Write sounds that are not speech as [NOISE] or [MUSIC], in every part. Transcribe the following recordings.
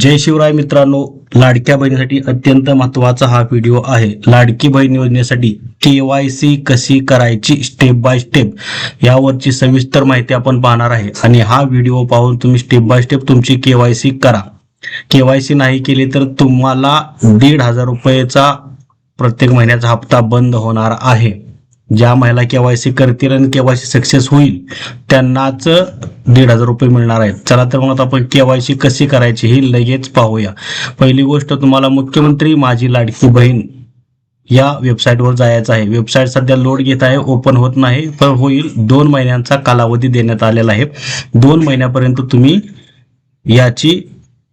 जय शिवराय मित्रांनो लाडक्या बहिणीसाठी अत्यंत महत्त्वाचा हा व्हिडिओ आहे. लाडकी बहीण योजनेसाठी सी कशी करायची स्टेप बाय स्टेप यावरची सविस्तर माहिती आपण पाहणार आहे. आणि हा व्हिडिओ पाहून तुम्ही स्टेप बाय स्टेप तुमची के वाय सी करा. के वाय सी नाही केली तर तुम्हाला दीड हजार रुपयेचा प्रत्येक महिन्याचा हप्ता बंद होणार आहे. ज्या महिला केवायसी करतील आणि केवायसी सक्सेस होईल त्यांनाच दीड हजार रुपये मिळणार आहेत. चला तर मग आपण केवायसी कशी करायची ही लगेच पाहूया. पहिली गोष्ट तुम्हाला मुख्यमंत्री माझी लाडकी बहीण या वेबसाईटवर जायचं आहे. वेबसाईट सध्या लोड घेत आहे ओपन होत नाही पण होईल. दोन महिन्यांचा कालावधी देण्यात आलेला आहे. दोन महिन्यापर्यंत तुम्ही याची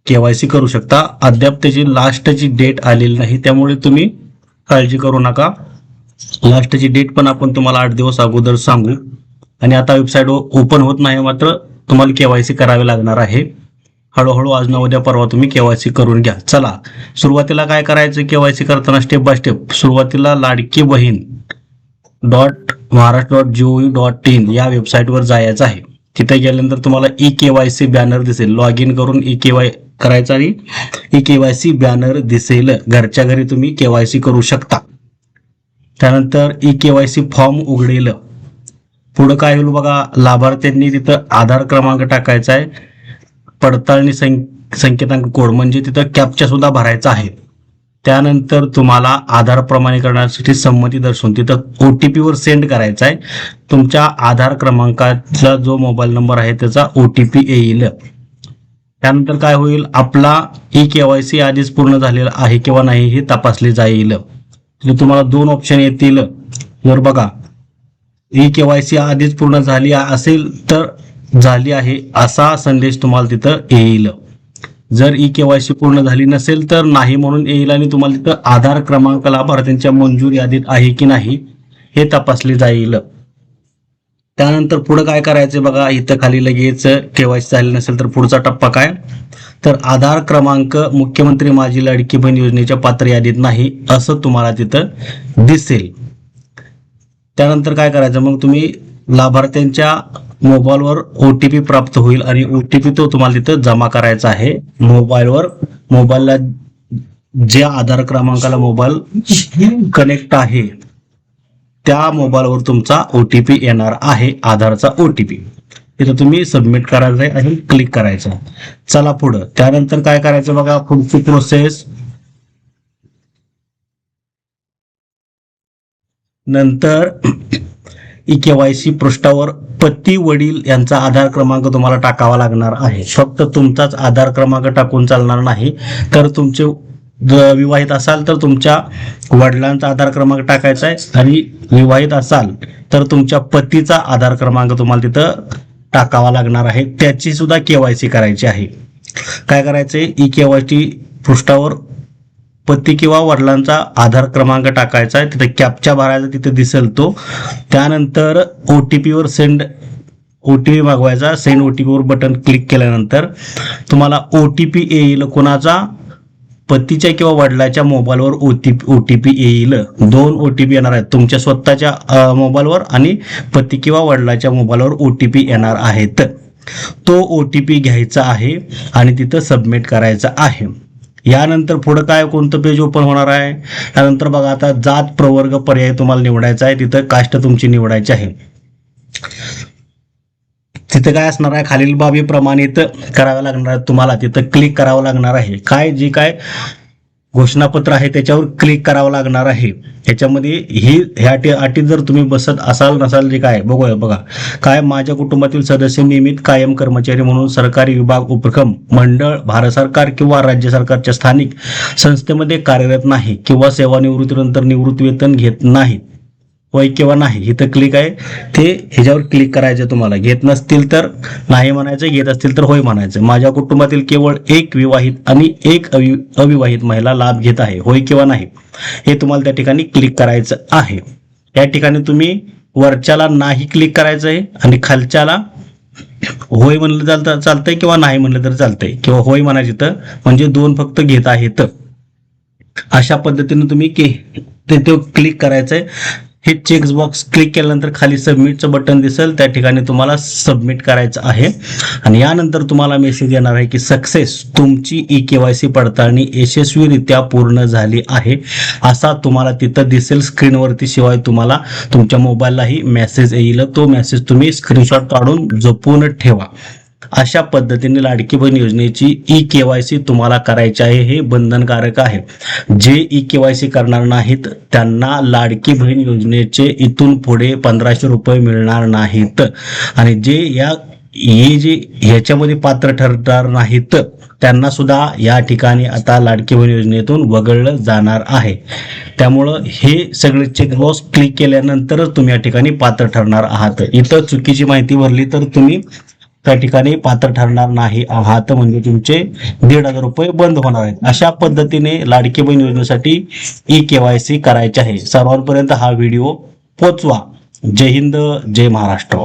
केवायसी करू शकता. अद्याप त्याची लास्टची डेट आलेली नाही त्यामुळे तुम्ही काळजी करू नका. लास्टची डेट पण आपण तुम्हाला आठ दिवस अगोदर सांगू. आणि आता वेबसाईट ओपन होत नाही मात्र तुम्हाला केवायसी करावे लागणार आहे. हळूहळू आज ना उद्या परवा तुम्ही केवायसी करून घ्या. चला सुरुवातीला काय करायचं? केवायसी करताना स्टेप बाय स्टेप सुरुवातीला Ladki Bahin dot Maharashtra dot G O V dot in या वेबसाईटवर जायचं आहे. तिथे गेल्यानंतर तुम्हाला ई केवायसी बॅनर दिसेल. लॉग इन करून ई केवाय करायचं आणि ई केवायसी बॅनर दिसेल. घरच्या घरी तुम्ही केवायसी करू शकता. त्यानंतर E K Y C form उघडेल. पुढं काय होईल बघा लाभार्थ्यांनी तिथं आधार क्रमांक टाकायचा आहे. पडताळणी सं संकेतांक कोड म्हणजे तिथं कॅप्चा सुद्धा भरायचा आहे. त्यानंतर तुम्हाला आधार प्रमाणीकरणासाठी संमती दर्शवून तिथं ओ टी पीवर सेंड करायचा आहे. तुमच्या आधार क्रमांकाचा जो मोबाईल नंबर आहे त्याचा ओ टी पी येईल. त्यानंतर काय होईल आपला ई सी आधीच पूर्ण झालेला आहे किंवा नाही हे तपासले जाईल. तिथे तुम्हाला दोन ऑप्शन येतील. जर बघा ई केवायसी आधीच पूर्ण झाली असेल तर झाली आहे असा संदेश तुम्हाला तिथं येईल. जर ई केवायसी पूर्ण झाली नसेल तर नाही म्हणून येईल आणि तुम्हाला तिथं आधार क्रमांक लाभार्थ्यांच्या मंजूर यादीत आहे की नाही हे तपासले जाईल. त्यानंतर पुढे काय करायचं बघा इथं खाली लगेच केवायसी झाली नसेल तर पुढचा टप्पा काय? तर आधार क्रमांक मुख्यमंत्री माझी लाडकी बहीण योजनेच्या पात्र यादीत नाही असं तुम्हाला तिथं दिसेल. त्यानंतर काय करायचं? मग तुम्ही लाभार्थ्यांच्या मोबाईलवर ओ टी पी प्राप्त होईल आणि ओ टी पी तो तुम्हाला तिथं जमा करायचा आहे. मोबाईलवर मोबाईलला ज्या आधार क्रमांकाला मोबाईल कनेक्ट आहे त्या मोबाईलवर तुमचा ओ टी पी येणार आहे आधारचा ओ टी पी तिथं तुम्ही सबमिट करायचं आहे आणि क्लिक करायचं चला पुढं. त्यानंतर काय करायचं बघा पुढची प्रोसेस नंतर [CLEARS THROAT] ई केवायसी पृष्ठावर पती वडील यांचा आधार क्रमांक तुम्हाला टाकावा लागणार आहे. फक्त तुमचाच आधार क्रमांक टाकून चालणार नाही. तर तुमचे विवाहित असाल तर तुमच्या वडिलांचा आधार क्रमांक टाकायचा आहे. आणि विवाहित असाल तर तुमच्या पतीचा आधार क्रमांक तुम्हाला तिथं टाकावा लागणार आहे. त्याची सुद्धा केवायसी करायची आहे. काय करायचंय? ई केवायसी पृष्ठावर पती किंवा वडिलांचा आधार क्रमांक टाकायचा आहे. तिथे कॅपचा भरायचा तिथे दिसेल तो. त्यानंतर ओ टी पीवर सेंड ओ टी पी मागवायचा. सेंड ओ टी पीवर बटन क्लिक केल्यानंतर तुम्हाला ओ टी पी येईल कोणाचा? पतीच्या किंवा वडिलाच्या मोबाईलवर O T P O T P येईल. दोन ओ टी पी येणार आहेत. तुमच्या स्वतःच्या मोबाईलवर आणि पती किंवा वडिलाच्या मोबाईलवर ओ टी पी येणार आहेत. तो ओ टी पी घ्यायचा आहे आणि तिथं सबमिट करायचा आहे. यानंतर पुढं काय कोणतं पेज ओपन होणार आहे? त्यानंतर बघा आता जात प्रवर्ग पर्याय तुम्हाला निवडायचा आहे. तिथं कास्ट तुमची निवडायची आहे. तिथं काय असणार आहे? खालील बाबी प्रमाणित कराव्या लागणार आहे तुम्हाला. तिथं क्लिक करावं लागणार आहे. काय जी काय घोषणापत्र आहे त्याच्यावर क्लिक करावं लागणार आहे. ह्याच्यामध्ये ही ह्या अटी अटी जर तुम्ही बसत असाल नसाल जे काय बघूया बघा. काय माझ्या कुटुंबातील सदस्य नियमित कायम कर्मचारी म्हणून सरकारी विभाग उपक्रम मंडळ भारत सरकार किंवा राज्य सरकारच्या स्थानिक संस्थेमध्ये कार्यरत नाही किंवा सेवानिवृत्तीनंतर निवृत्ती वेतन घेत नाहीत. होय किंवा नाही इथं क्लिक आहे. ते ह्याच्यावर क्लिक करायचं तुम्हाला. घेत नसतील तर नाही म्हणायचं घेत असतील तर होय म्हणायचं. माझ्या कुटुंबातील केवळ एक विवाहित आणि एक अवि अविवाहित महिला लाभ घेत आहे. होय किंवा नाही? हे तुम्हाला त्या ठिकाणी क्लिक करायचं आहे. या ठिकाणी तुम्ही वरच्याला नाही क्लिक करायचं आहे आणि खालच्याला होय म्हणलं चालतं चालतंय किंवा नाही म्हणलं तर चालतंय. किंवा होय म्हणायचं तर म्हणजे दोन फक्त घेत आहेत. अशा पद्धतीने तुम्ही के ते क्लिक करायचंय. हे चेक बॉक्स क्लिक केल्यानंतर खाली सबमिटचं बटन दिसेल. त्या ठिकाणी तुम्हाला सबमिट करायचं आहे. आणि यानंतर तुम्हाला मेसेज येणार आहे की सक्सेस तुमची ई के वाय सी पडताळणी यशस्वीरित्या पूर्ण झाली आहे. असा तुम्हाला तिथं दिसेल. स्क्रीनवरती शिवाय तुम्हाला तुमच्या मोबाईललाही मेसेज येईल. तो मेसेज तुम्ही स्क्रीनशॉट काढून जपून ठेवा. अशा पद्धतीने लाडकी बहीण योजनेची ई के वाय सी तुम्हाला करायची आहे हे बंधनकारक आहे. जे ई के वाय सी करणार नाहीत त्यांना लाडकी बहीण योजनेचे इथून पुढे पंधराशे रुपये मिळणार नाहीत. आणि जे या हे जे ह्याच्यामध्ये पात्र ठरणार नाहीत त्यांना सुद्धा या ठिकाणी आता लाडकी बहीण योजनेतून वगळलं जाणार आहे. त्यामुळं हे सगळे चेकबॉक्स क्लिक केल्यानंतरच तुम्ही या ठिकाणी पात्र ठरणार आहात. इथं चुकीची माहिती भरली तर तुम्ही त्या ठिकाणी पात्र ठरणार नाही आहात. म्हणजे तुमचे दीड हजार रुपये बंद होणार आहेत. अशा पद्धतीने लाडकी बहीण योजनेसाठी ई केवायसी करायचे आहे. सर्वांपर्यंत हा व्हिडिओ पोचवा. जय हिंद जय महाराष्ट्र.